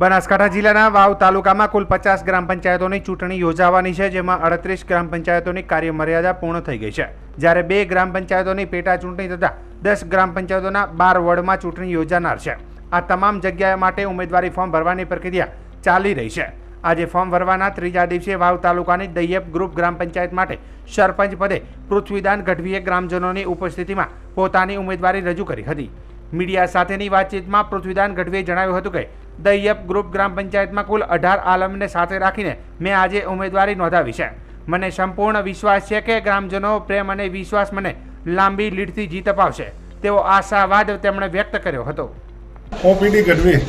બનાસકાંઠા જિલ્લાના વાવ તાલુકામાં કુલ પચાસ ગ્રામ પંચાયતોની ચૂંટણી યોજાવાની છે, જેમાં અડત્રીસ ગ્રામ પંચાયતોની કાર્યમર્યાદા પૂર્ણ થઈ ગઈ છે. જ્યારે બે ગ્રામ પંચાયતોની પેટા ચૂંટણી તથા દસ ગ્રામ પંચાયતોના બાર વોર્ડમાં ચૂંટણી યોજાનાર છે. આ તમામ જગ્યાએ માટે ઉમેદવારી ફોર્મ ભરવાની પ્રક્રિયા ચાલી રહી છે. આજે ફોર્મ ભરવાના ત્રીજા દિવસે વાવ તાલુકાની દૈયપ ગ્રુપ ગ્રામ પંચાયત માટે સરપંચ પદે પૃથ્વીદાન ગઢવીએ ગ્રામજનોની ઉપસ્થિતિમાં પોતાની ઉમેદવારી રજૂ કરી હતી. મીડિયા સાથેની વાતચીતમાં પૃથ્વીદાન ગઢવીએ જણાવ્યું હતું કે દૈયપ ગ્રુપ ગ્રામ પંચાયતમાં કુલ અઢાર આલમને સાથે રાખીને મેં આજે ઉમેદવારી નોંધાવી છે. મને સંપૂર્ણ વિશ્વાસ છે કે ગ્રામજનો પ્રેમ અને વિશ્વાસ મને લાંબી લીડથી જીત અપાવશે. તેવો આશાવાદ તેમણે વ્યક્ત કર્યો હતો. ઓપીડી ગઢવી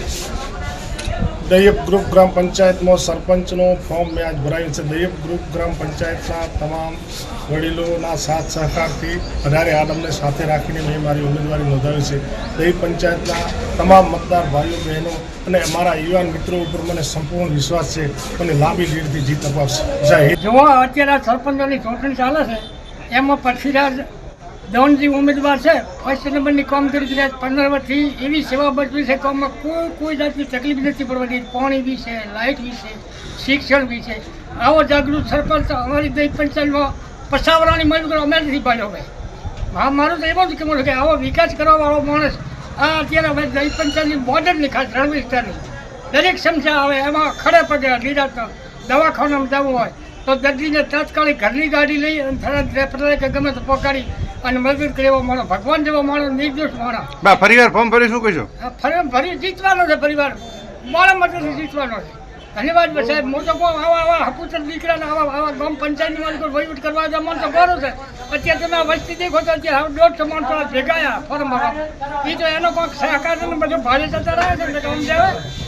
દૈયપ ગ્રુપ ગ્રામ પંચાયતમાં સરપંચનો ફોર્મ મેં આજ ભરાયું છે. દૈયપ ગ્રુપ ગ્રામ પંચાયતના તમામ વડીલોના સાથ સહકારથી વધારે આદમને સાથે રાખીને મેં મારી ઉમેદવારી નોંધાવી છે. દૈયપ પંચાયતના તમામ મતદાર ભાઈઓ, બહેનો અને અમારા યુવાન મિત્રો ઉપર મને સંપૂર્ણ વિશ્વાસ છે મને લાંબી લીડથી જીત અપાવશે. જય હિન્દ. જો અત્યારે સરપંચોની ચૂંટણી ચાલે છે. એમાં પૃથ્વીરાજ દોનજી ઉમેદવાર છે ફર્સ્ટ નંબરની કામ કરી રહ્યા છે. પંદર વર્ષથી એવી સેવા બચવી છે કામમાં કોઈ કોઈ જાતની તકલીફ નથી પડવાની. પાણી વિશે લાઇટ વિશે શિક્ષણ વિશે આવો જાગૃત સરપંચ અમારી દહીં પંચાયતમાં પસાવરાની કરો અમે નથી પાડ્યો ભાઈ હા, મારું તો એવું જ કહેવું કે આવો વિકાસ કરવાવાળો માણસ આ અત્યારે અમે દહીં પંચાયતની બોર્ડરની ખાસ રણ વિસ્તારની દરેક સમસ્યા આવે. એમાં ખડે પગે લીધા દવાખાનામાં જવું હોય તો દર્દીને તાત્કાલિક ઘરની ગાડી લઈ અને તરત રેફરલ કે ગમે તે પોકાડી અને મદદ કરે એવો માણો ભગવાન જેવો માણો નિર્દોષ માણો બા ફરીવાર ફોર્મ ભરી શું કહીશું? આ ફરી ફરી જીતવાનો છે પરિવાર. મારા મતથી જીતવાનો છે. ધન્યવાદ બસ સાહેબ. હું તો કહું આવા આવા હપુતર દીકરાને આવા આવા ગામ પંચાયતની માલિકો વહીવટ કરવા જવાનું તો ગોરો છે. અત્યારે તમે આ વસ્તી દેખો તો અત્યારે દોઢસો માણસો ભેગાયા ફોર્મ ભરવા એ તો એનો કોઈક સહકાર ભાડે જતા રહ્યા છે જાય